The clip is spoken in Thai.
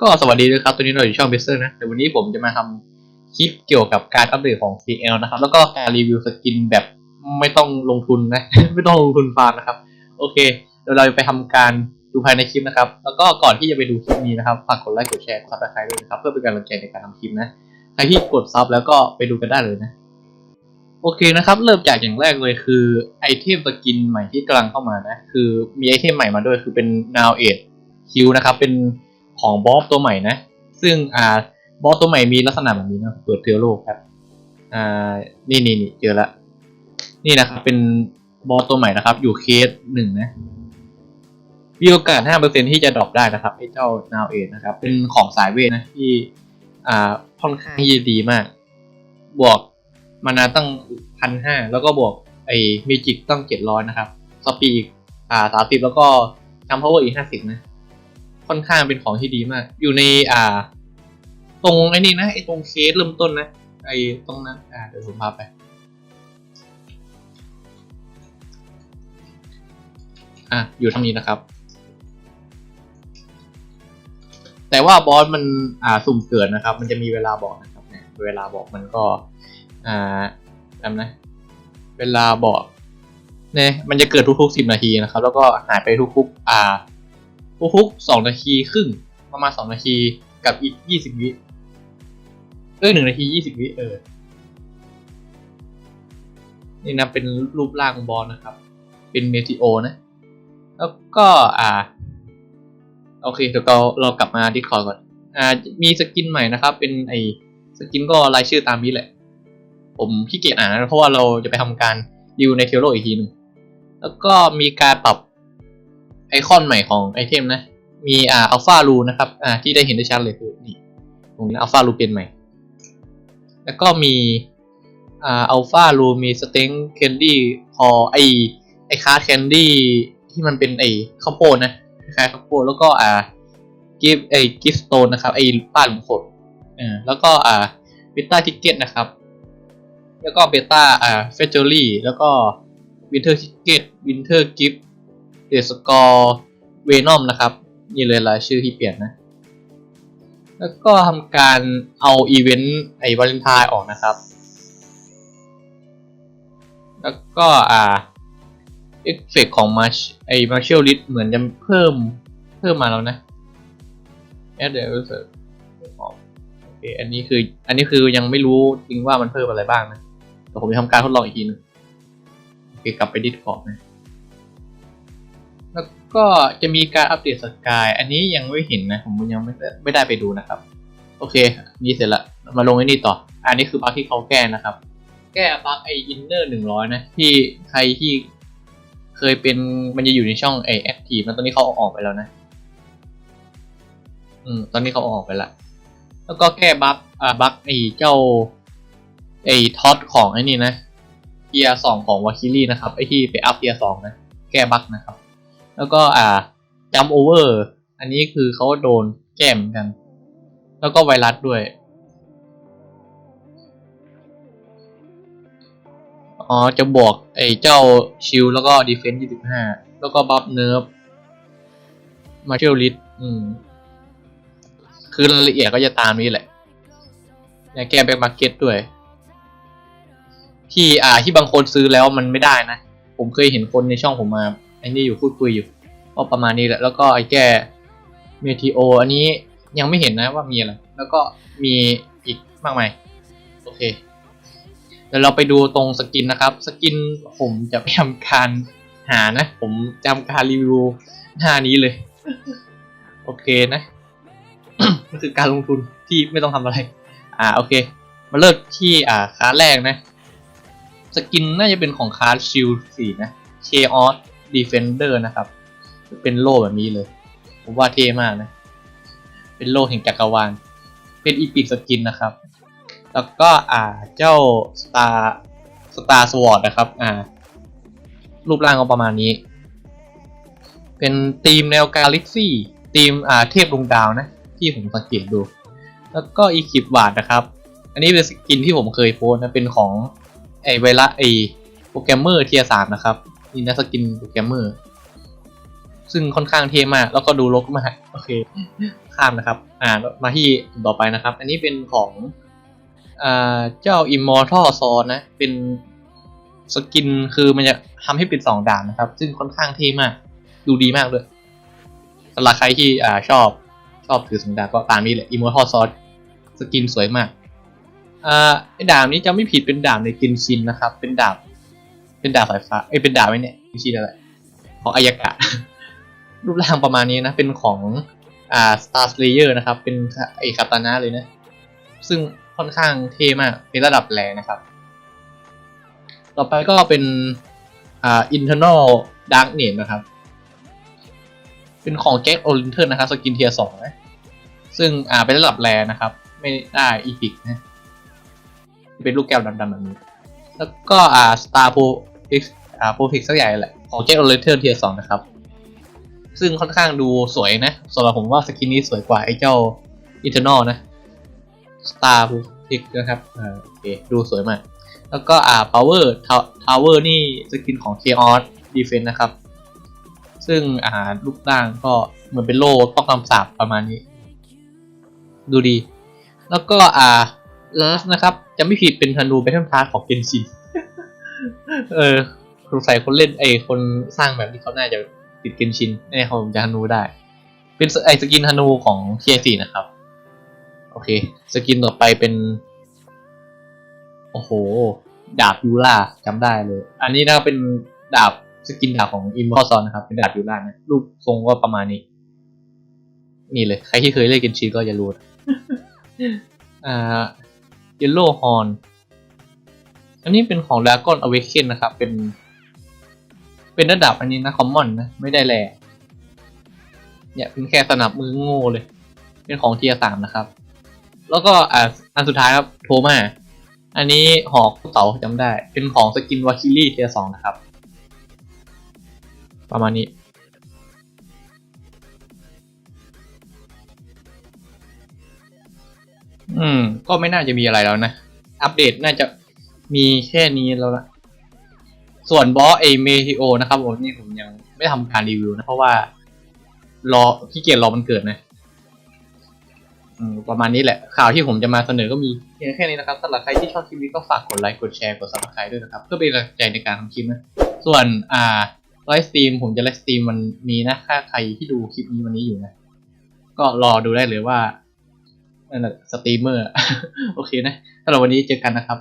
ก็สวัสดีด้วยครับตัวนี้เราอยู่ช่องเบสเซอร์นะแต่วันนี้ผมจะมาทำคลิปเกี่ยวกับการอัปเดตของ CL นะครับ แล้วก็การรีวิวสกินแบบไม่ต้องลงทุนนะ ไม่ต้องลงทุนฟาร์มนะครับ โอเค เดี๋ยวเราไปทำการดูภายในคลิปนะครับ แล้วก็ก่อนที่จะไปดูคลิปนี้นะครับ ฝากกดไลค์ กดแชร์ กดซับสไครต์ด้วยนะครับ เพื่อเป็นกำลังใจในการทำคลิปนะ ใครที่กดซับแล้วก็ไปดูกันได้เลยนะ โอเคนะครับ เริ่มจากอย่างแรกเลยคือไอเทมสกินใหม่ที่กำลังเข้ามานะ คือมีไอเทมใหม่มาด้วย คือเป็น now 8คิวนะครับ เป็น ของบอสตัวใหม่นะ ซึ่งอ่าบอสตัวใหม่มีลักษณะแบบนี้นะเปิดเทอโลครับอ่านี่นี่นี่เจอละนี่นะครับเป็นบอสตัวใหม่นะครับ อยู่เคสหนึ่งนะมีโอกาส 5%ที่จะดรอปได้นะครับไอ้เจ้า now 8นะครับ เป็นของสายเวทนะที่อ่าค่อนข้างที่จะดีมาก บวกมานาตั้งพันห้าแล้วก็บวกไอ้เมจิกตั้งเจ็ดร้อยนะครับ สปีดอ่าสามสิบแล้วก็จัมพาวเวอร์อีกห้าสิบนะ ค่อนข้างเป็นของที่ดีมาก อยู่ในอ่า ตรงไอ้นี่นะไอ้ตรงเคสเริ่มต้นนะไอ้ตรงนั้นอ่าเดี๋ยวผมพาไปอะอยู่ทางนี้นะครับ แต่ว่าบอสมันอ่าสุ่มเกิดนะครับ มันจะมีเวลาบอกนะครับเนี่ยเวลาบอกมันก็ อ่าจำนะ เวลาบอกเนี่ยมันจะเกิดทุกๆสิบนาทีนะครับ แล้วก็หายไปทุกๆอ่า ทุกๆสองนาทีครึ่งประมาณสองนาทีกับอีกยี่สิบวิเอ้ยหนึ่งนาทียี่สิบวิเออ นี่นะเป็นรูปร่างบอลนะครับ เป็นเมทิโอนะ แล้วก็อ่า โอเคเดี๋ยวเราเรากลับมาดิสคอร์ก่อน อ่า มีสกินใหม่นะครับ เป็นไอสกินก็รายชื่อตามนี้แหละ ผมขี้เกียจอ่านนะเพราะว่าเราจะไปทำการดิวในเทโลอีกทีหนึ่งแล้วก็มีการปรับ ไอคอนใหม่ของไอเทมนะ มีอ่าอัลฟารูนะครับอ่าที่ได้เห็นได้ชัดเลยคือนี่ตรงนี้อัลฟารูเป็นใหม่ แล้วก็มีอ่าอัลฟารูมีสเต็งแคนดี้พอไอไอคาร์แคนดี้ที่มันเป็นไอข้าวโพดนะคล้ายข้าวโพดแล้วก็อ่ากิฟไอกิฟสโตนนะครับไอป้าหลุมฝนอ่าแล้วก็อ่าเบต้าทิกเก็ตนะครับ แล้วก็เบต้าอ่าเฟเจอรี่แล้วก็วินเทอร์ทิกเก็ตวินเทอร์กิฟ เดสกอร์เวนอมนะครับนี่เลยรายชื่อที่เปลี่ยนนะ แล้วก็ทำการเอาอีเวนต์ไอ้วาเลนไทน์ออกนะครับ แล้วก็อ่าเอฟเฟกของมาชไอ้มาเชลลิสเหมือนจะเพิ่มเพิ่มมาแล้วนะแอดเดี๋ยวรู้สึกโอเคอันนี้คืออันนี้คือยังไม่รู้จริงว่ามันเพิ่มอะไรบ้างนะแต่ผมจะทำการทดลองอีกทีนึงโอเคกลับไปดิสคอร์ดนะ ก็จะมีการอัปเดตสกาย อันนี้ยังไม่เห็นนะ ผมยังไม่ได้ไม่ได้ไปดูนะครับ โอเค นี่เสร็จละ มาลงไอ้นี่ต่อ อันนี้คือบั๊กที่เขาแก้นะครับ แก้บั๊กไออินเนอร์หนึ่งร้อยนะ ที่ใครที่เคยเป็นมันจะอยู่ในช่องไอแอคทีฟแล้วตอนนี้เขาออกไปแล้วนะ อืม ตอนนี้เขาอาออกไปละ แล้วก็แก้บั๊กอ่าบั๊กไอเจ้าไอท็อตของไอ้นี่นะเทียสองของวาคิลี่นะครับ ไอที่ไปอัพเทียสองนะ แก้บั๊กนะครับ แล้วก็อ่าจัมโอเวอร์ อันนี้คือเขาโดนแก้มกัน แล้วก็ไวรัสด้วยอ๋อจะบวกไอ้เจ้าชิลแล้วก็ดีเฟนส์25แล้วก็บัฟเนิร์ฟมาเชลลิสอืม คือรายละเอียดก็จะตามนี้แหละเนี่ยแก้แบ็กมาร์เก็ตด้วย ที่อ่าที่บางคนซื้อแล้วมันไม่ได้นะ ผมเคยเห็นคนในช่องผมมา ไอ้นี่อยู่พูดคุยอยู่ก็ประมาณนี้แหละ แล้วก็ไอ้แก้เมทีโอ อันนี้ยังไม่เห็นนะว่ามีอะไร แล้วก็มีอีกมากมาย โอเค เดี๋ยวเราไปดูตรงสกินนะครับ สกินผมจะพยายามการหานะ ผมจำการรีวิวหน้านี้เลย โอเคนะมันคือการลงทุนที่ไม่ต้องทำอะไร อ่า โอเค มาเริ่มที่อ่าคลาสแรกนะ สกินน่าจะเป็นของคลาสชิลสี่นะ Chaos Defender นะครับ เป็นโล่แบบนี้เลย ผมว่าเท่มากนะ เป็นโล่แห่งจักรวาล เป็นอีพิกสกินนะครับ แล้วก็อ่าเจ้า Star Star Sword นะครับ อ่า รูปร่างก็ประมาณนี้ เป็นธีมแนวกาลิกซี่ธีมอ่าเทพดวงดาวนะ ที่ผมสังเกตดู แล้วก็อีคิปวาดนะครับ อันนี้เป็นสกินที่ผมเคยโพสนะ เป็นของไอไวรัสไอโปรแกรมเมอร์เทียสามนะครับ นี่นะสกินโปรแกรมเมอร์ ซึ่งค่อนข้างเท่มาก แล้วก็ดูลกมาก โอเค ข้ามนะครับ อ่า มาที่ต่อไปนะครับ อันนี้เป็นของอ่าเจ้า Immortal Sword นะ เป็นสกินคือมันจะทำให้เป็นสองด่านนะครับ ซึ่งค่อนข้างเท่มาก ดูดีมากเลยสำหรับใครที่อ่าชอบชอบถือสองดาก็ตามนี้แหละ Immortal Sword สกินสวยมากอ่าไอดาบนี้จะไม่ผิดเป็นดาบในกินชินนะครับ เป็นดาบ เป็นดาบสายฟ้า เอ้ย เป็นดาบไว้เนี่ยชินอะไรของอายากะ รูปร่างประมาณนี้นะ เป็นของ อ่า Star Slayer นะครับ เป็นไอคาตานะเลยนะ ซึ่งค่อนข้างเท่มาก เป็นระดับแรงนะครับ ต่อไปก็เป็น อ่า internal darkness นะครับ เป็นของ Jack o l i n t o n นะครับ สกินเทียร์สองนะ ซึ่ง อ่า เป็นระดับแรงนะครับ ไม่ได้อีพิกนะ เป็นลูกแก้วดำๆแบบนี้ แล้วก็ อ่า Star Pro X อ่า Pro X สักอย่แหละของ Jack o l i n t o n เทียสองนะครับ ซึ่งค่อนข้างดูสวยนะสำหรับผมว่าสกินนี้สวยกว่าไอ้เจ้า Eternal นะ Star p i c นะครับอ่าโอเคดูสวยมาก แล้วก็อ่า Power Tower นี่สกินของ Chaos Defense นะครับ ซึ่งอ่ารูปร่างก็เหมือนเป็นโล่ต้องคำสาบประมาณนี้ ดูดี แล้วก็อ่า Last นะครับ จะไม่ผิดเป็นธนู Battle Pass ของ Genshin เออสงสัยคนเล่นไอคนสร้างแบบนี้เขาน่าจะติดเกนชินแน่เขาจะฮานูได้ เป็นไอสกินฮานูของเทียสี่นะครับ โอเค สกินต่อไปเป็น โอ้โห ดาบยูล่าจำได้เลย อันนี้นะครับเป็นดาบสกินดาบของอิมมอซอนนะครับ เป็นดาบยูล่านะรูปทรงก็ประมาณนี้ นี่เลย ใครที่เคยเล่นเกนชินก็จะรู้อ่าเยลโล่ฮอน อันนี้เป็นของ Dragon Awaken นะครับ เป็น เป็นระดับอันนี้นะคอมมอนนะ ไม่ได้แลเนี่ยเป็นแค่สนับมือโง่เลย เป็นของเทียสามนะครับ แล้วก็อ่าอันสุดท้ายครับโทมาอันนี้หอกเต๋าจำได้ เป็นของสกินวาคิลี่เทียสองนะครับ ประมาณนี้อืม ก็ไม่น่าจะมีอะไรแล้วนะ อัปเดตน่าจะ มีแค่นี้แล้วละส่วนบอสเอเมทิโอนะครับผมนี่ผมยังไม่ทำการรีวิวนะ เพราะว่า รอขี้เกียจรอมันเกิดนะประมาณนี้แหละ ข่าวที่ผมจะมาเสนอก็มีเพียงแค่นี้นะครับสำหรับใครที่ชอบคลิปนี้ก็ฝากกดไลค์กดแชร์กดซับสไครต์ด้วยนะครับ เพื่อเป็นกำลังใจในการทำคลิปนะ ส่วนอ่าไลฟ์สตรีมผมจะไลฟ์สตรีมมันมีนะถ้าใครที่ดูคลิปนี้วันนี้อยู่นะ ก็รอดูได้เลยว่านั่นแหละสตรีมเมอร์โอเคนะสำหรับวันนี้เจอกันนะครับ